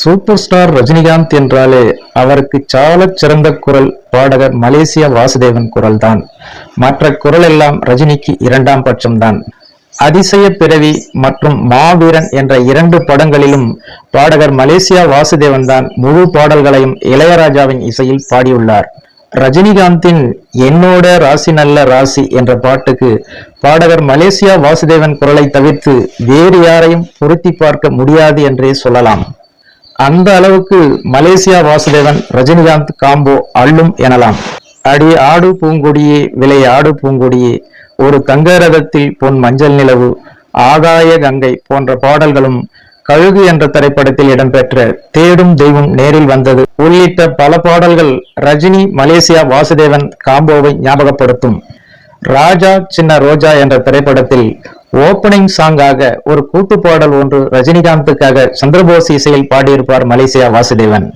Super star Rajinikanth என்றாலே அவருக்கு சால சிறந்த குரல் பாடகர் மலேசியா வாசுதேவன் குரல்தான். மற்ற குரல் எல்லாம் ரஜினிக்கு இரண்டாம் பட்சம்தான். அதிசய பிறவி மற்றும் மாவீரன் என்ற இரண்டு படங்களிலும் பாடகர் மலேசியா வாசுதேவன் தான் முழு பாடல்களையும் இளையராஜாவின் இசையில் பாடியுள்ளார். ரஜினிகாந்தின் என்னோட ராசி நல்ல ராசி என்ற பாட்டுக்கு பாடகர் மலேசியா வாசுதேவன் குரலை தவிர்த்து வேறு யாரையும் பொருத்தி பார்க்க முடியாது என்றே சொல்லலாம். அந்த அளவுக்கு மலேசியா வாசுதேவன் ரஜினிகாந்த் காம்போ அள்ளும் எனலாம். அடி ஆடு பூங்கொடியே விலை ஆடு பூங்கொடியே ஒரு தங்க ரதத்தில் பொன் மஞ்சள் நிலவு ஆகாய கங்கை போன்ற பாடல்களும் கழுகு என்ற திரைப்படத்தில் இடம்பெற்ற தேடும் தெய்வம் நேரில் வந்தது. உள்ளிட்ட பல பாடல்கள் ரஜினி மலேசியா வாசுதேவன் காம்போவை ஞாபகப்படுத்தும். ராஜா சின்ன ரோஜா என்ற திரைப்படத்தில் ஓப்பனிங் சாங்காக ஒரு கூட்டு பாடல் ஒன்று ரஜினிகாந்துக்காக சந்திரபோஸ் இசையில் பாடியிருப்பார் மலேசியா வாசுதேவன்.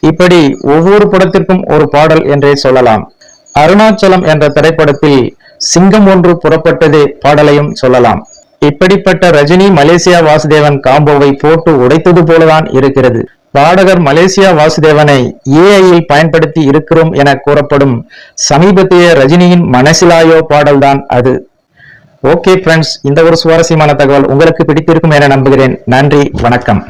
இப்படி ஒவ்வொரு படத்திற்கும் ஒரு பாடல் என்றே சொல்லலாம். அருணாச்சலம் என்ற திரைப்படத்தில் சிங்கம் ஒன்று புறப்பட்டதே பாடலையும் சொல்லலாம். இப்படிப்பட்ட ரஜினி மலேசியா வாசுதேவன் காம்போவை போட்டு உடைத்தது போலதான் இருக்கிறது. பாடகர் மலேசியா வாசுதேவனை ஏஐயில் பயன்படுத்தி இருக்கிறோம் என கூறப்படும் சமீபத்திய ரஜினியின் மனசிலாயோ பாடல்தான் அது. ஓகே ஃப்ரெண்ட்ஸ் இந்த ஒரு சுவாரஸ்யமான தகவல் உங்களுக்கு பிடித்திருக்கும் என நம்புகிறேன். நன்றி வணக்கம்.